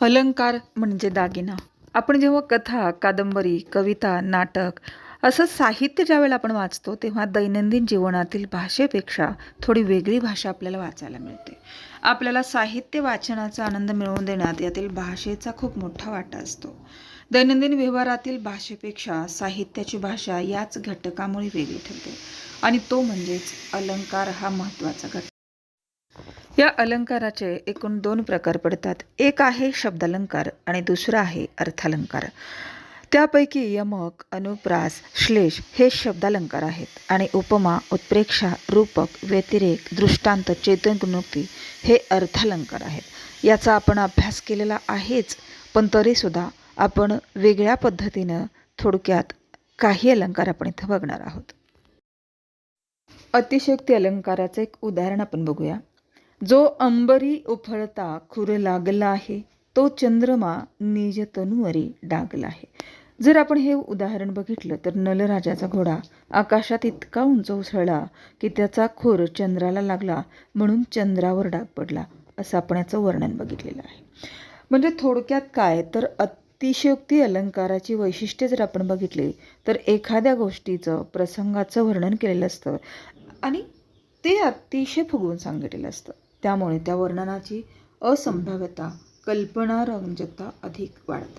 अलंकार म्हणजे दागिना. आपण जेव्हा कथा कादंबरी कविता नाटक असं साहित्य ज्यावेळेला आपण वाचतो तेव्हा दैनंदिन जीवनातील भाषेपेक्षा थोडी वेगळी भाषा आपल्याला वाचायला मिळते. आपल्याला साहित्य वाचनाचा आनंद मिळवून देण्यात यातील भाषेचा खूप मोठा वाटा असतो. दैनंदिन व्यवहारातील भाषेपेक्षा साहित्याची भाषा याच घटकामुळे वेगळी ठरते. आणि तो म्हणजेच अलंकार हा महत्त्वाचा घटक. या अलंकाराचे एकूण दोन प्रकार पडतात. एक आहे शब्दालंकार आणि दुसरा आहे अर्थालंकार. त्यापैकी यमक अनुप्रास श्लेष हे शब्दालंकार आहेत आणि उपमा उत्प्रेक्षा रूपक व्यतिरेक दृष्टांत चेतनगुणोक्ती हे अर्थालंकार आहेत. याचा आपण अभ्यास केलेला आहेच पण तरीसुद्धा आपण वेगळ्या पद्धतीनं थोडक्यात काही अलंकार आपण इथं बघणार आहोत. अतिशयोक्ती अलंकाराचं एक उदाहरण आपण बघूया. जो अंबरी उफळता खुर लागला आहे तो चंद्रमा निज तनुवरी डागला आहे. जर आपण हे उदाहरण बघितलं तर नलराजाचा घोडा आकाशात इतका उंच उसळला की त्याचा खुर चंद्राला लागला म्हणून चंद्रावर डाग पडला असं आपण याचं वर्णन बघितलेलं आहे. म्हणजे थोडक्यात काय? तर अतिशयोक्ती अलंकाराची वैशिष्ट्ये जर आपण बघितली तर एखाद्या गोष्टीचं प्रसंगाचं वर्णन केलेलं असतं. आणि ते अतिशय फुगवून सांगितलेलं असतं. त्यामुळे त्या वर्णनाची असंभाव्यता कल्पनारंजकता अधिक वाढते.